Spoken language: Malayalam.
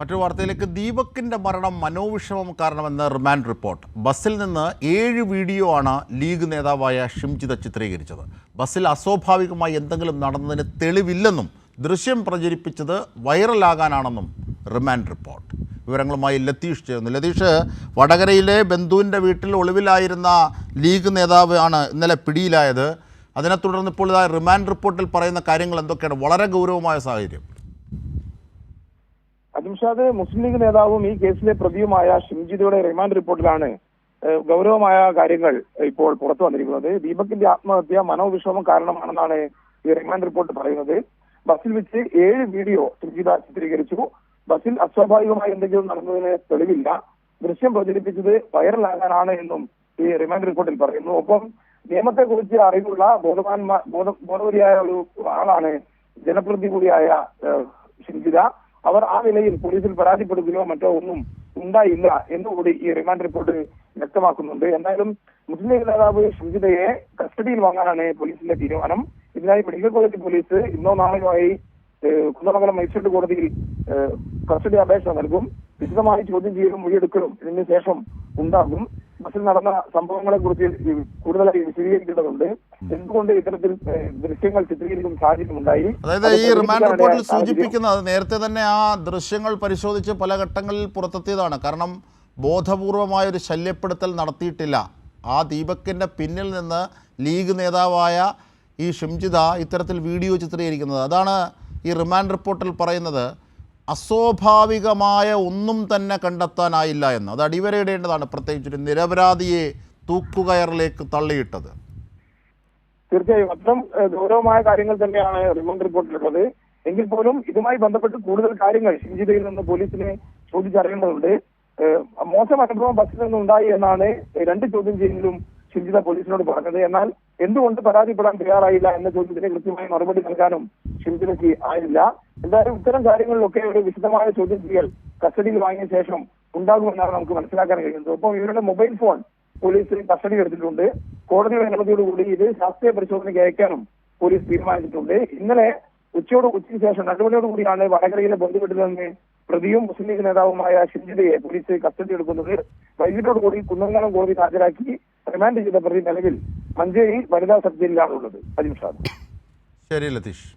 മറ്റൊരു വാർത്തയിലേക്ക്. ദീപക്കിന്റെ മരണം മനോവിഷമം കാരണമെന്ന് റിമാൻഡ് റിപ്പോർട്ട്. ബസ്സിൽ നിന്ന് ഏഴ് വീഡിയോ ആണ് ലീഗ് നേതാവായ ഷിംജിത ചിത്രീകരിച്ചത്. ബസ്സിൽ അസ്വാഭാവികമായി എന്തെങ്കിലും നടന്നതിന് തെളിവില്ലെന്നും ദൃശ്യം പ്രചരിപ്പിച്ചത് വൈറലാകാനാണെന്നും റിമാൻഡ് റിപ്പോർട്ട്. വിവരങ്ങളുമായി ലതീഷ് ചേർന്നു ലതീഷ് വടകരയിലെ ബന്ധുവിന്റെ വീട്ടിൽ ഒളിവിലായിരുന്ന ലീഗ് നേതാവ് ആണ് ഇന്നലെ പിടിയിലായത്. അതിനെ തുടർന്ന് ഇപ്പോൾ റിമാൻഡ് റിപ്പോർട്ടിൽ പറയുന്ന കാര്യങ്ങൾ എന്തൊക്കെയാണ്? വളരെ ഗൗരവമായ സാഹചര്യം. അജിംഷാദ് മുസ്ലിം ലീഗ് നേതാവും ഈ കേസിലെ പ്രതിയുമായ ഷിംജിതയുടെ റിമാൻഡ് റിപ്പോർട്ടിലാണ് ഗൗരവമായ കാര്യങ്ങൾ ഇപ്പോൾ പുറത്തു വന്നിരിക്കുന്നത്. ദീപകിന്റെ ആത്മഹത്യ മനോവിഷമം കാരണമാണെന്നാണ് ഈ റിമാൻഡ് റിപ്പോർട്ട് പറയുന്നത്. ബസ്സിൽ വെച്ച് ഏഴ് വീഡിയോ ഷിംജിത ചിത്രീകരിച്ചു. ബസ്സിൽ അസ്വാഭാവികമായി എന്തെങ്കിലും നടന്നതിന് തെളിവില്ല. ദൃശ്യം പ്രചരിപ്പിച്ചത് വൈറലാകാനാണ് എന്നും ഈ റിമാൻഡ് റിപ്പോർട്ടിൽ പറയുന്നു. ഒപ്പം നിയമത്തെ കുറിച്ച് അറിവുള്ള ബോധവാന്മാർ ബോധ ബോധവതിയായ ഒരു ആളാണ് ജനപ്രതി കൂടിയായ ഷിംജിത. അവർ ആ നിലയിൽ പോലീസിൽ പരാതിപ്പെടുകയോ മറ്റോ ഒന്നും ഉണ്ടായില്ല എന്നുകൂടി ഈ റിമാൻഡ് റിപ്പോർട്ട് വ്യക്തമാക്കുന്നുണ്ട്. എന്തായാലും മുസ്ലിം ലീഗ് നേതാവ് ഷിംജിതയെ കസ്റ്റഡിയിൽ വാങ്ങാനാണ് പോലീസിന്റെ തീരുമാനം. ഇതിനായി മെഡിക്കൽ കോളേജ് പോലീസ് ഇന്നോ നാളെയോ ആയി കുന്നമംഗലം മജിസ്ട്രേറ്റ് കോടതിയിൽ കസ്റ്റഡി അപേക്ഷ നൽകും. വിശദമായി ചോദ്യം ചെയ്യലും മൊഴിയെടുക്കലും ഇതിന് ശേഷം ഉണ്ടാകും. ബസ്സിൽ നടന്ന സംഭവങ്ങളെ കുറിച്ച് കൂടുതലായി വിശദീകരിക്കേണ്ടതുണ്ട്. എന്തുകൊണ്ട് ഇത്തരത്തിൽ ദൃശ്യങ്ങൾ ചിത്രീകരിക്കുന്ന സാഹചര്യം ഉണ്ടായി അതായത് ഈ റിമാൻഡ് റിപ്പോർട്ടിൽ സൂചിപ്പിക്കുന്നത് നേരത്തെ തന്നെ ആ ദൃശ്യങ്ങൾ പരിശോധിച്ച് പല ഘട്ടങ്ങളിൽ പുറത്തെത്തിയതാണ്. കാരണം ബോധപൂർവമായ ഒരു ശല്യപ്പെടുത്തൽ നടത്തിയിട്ടില്ല. ആ ദീപക്കിന്റെ പിന്നിൽ നിന്ന് ലീഗ് നേതാവായ ഈ ഷിംജിത ഇത്തരത്തിൽ വീഡിയോ ചിത്രീകരിക്കുന്നത്. അതാണ് ഈ റിമാൻഡ് റിപ്പോർട്ടിൽ പറയുന്നത്. അസ്വാഭാവികമായ ഒന്നും തന്നെ കണ്ടെത്താനായില്ല എന്ന്. അത് അടിവരയിടേണ്ടതാണ് പ്രത്യേകിച്ച് ഒരു നിരപരാധിയെ തൂക്കുകയറിലേക്ക് തള്ളിയിട്ടത്. തീർച്ചയായും. അത്തരം ഗൗരവമായ കാര്യങ്ങൾ തന്നെയാണ് റിമോണ്ട് റിപ്പോർട്ടിലുള്ളത്. എങ്കിൽ പോലും ഇതുമായി ബന്ധപ്പെട്ട് കൂടുതൽ കാര്യങ്ങൾ ഷിംജിതയിൽ നിന്ന് പോലീസിനെ ചോദിച്ചറിയേണ്ടതുണ്ട്. മോശം അനുഭവം ബസ്സിൽ നിന്ന് ഉണ്ടായി എന്നാണ് രണ്ട് ചോദ്യം ചെയ്യലിലും ഷിംജിത പോലീസിനോട് പറഞ്ഞത്. എന്നാൽ എന്തുകൊണ്ട് പരാതിപ്പെടാൻ തയ്യാറായില്ല എന്ന ചോദ്യത്തിന് കൃത്യമായി മറുപടി നൽകാനും ഷിംജിതയ്ക്ക് ആയില്ല. എന്തായാലും ഇത്തരം കാര്യങ്ങളിലൊക്കെ ഒരു വിശദമായ ചോദ്യം ചെയ്യൽ കസ്റ്റഡിയിൽ വാങ്ങിയ ശേഷം ഉണ്ടാകുമെന്നാണ് നമുക്ക് മനസ്സിലാക്കാൻ കഴിയുന്നത്. ഒപ്പം ഇവരുടെ മൊബൈൽ ഫോൺ പോലീസ് കസ്റ്റഡി എടുത്തിട്ടുണ്ട്. കോടതിയുടെ അനുമതിയോടുകൂടി ഇത് ശാസ്ത്രീയ പരിശോധനയ്ക്ക് അയക്കാനും പോലീസ് തീരുമാനിച്ചിട്ടുണ്ട്. ഇന്നലെ ഉച്ചയോട് ഉച്ചയ്ക്ക് ശേഷം രണ്ടു മണിയോട് കൂടിയാണ് വടകരയിലെ ബന്ധുവീട്ടിൽ നിന്ന് പ്രതിയും മുസ്ലിം ലീഗ് നേതാവുമായ ഷിൻജിതയെ പോലീസ് കസ്റ്റഡി എടുക്കുന്നത്. വൈകിട്ടോട് കൂടി കുന്നംകുളം കോടതി ഹാജരാക്കി റിമാൻഡ് ചെയ്ത പ്രതി നിലവിൽ മഞ്ചേരി വനിതാ സബ് ജയിലിലാണുള്ളത്. അജിം ഷാദ്. ശരി ലതീഷ്.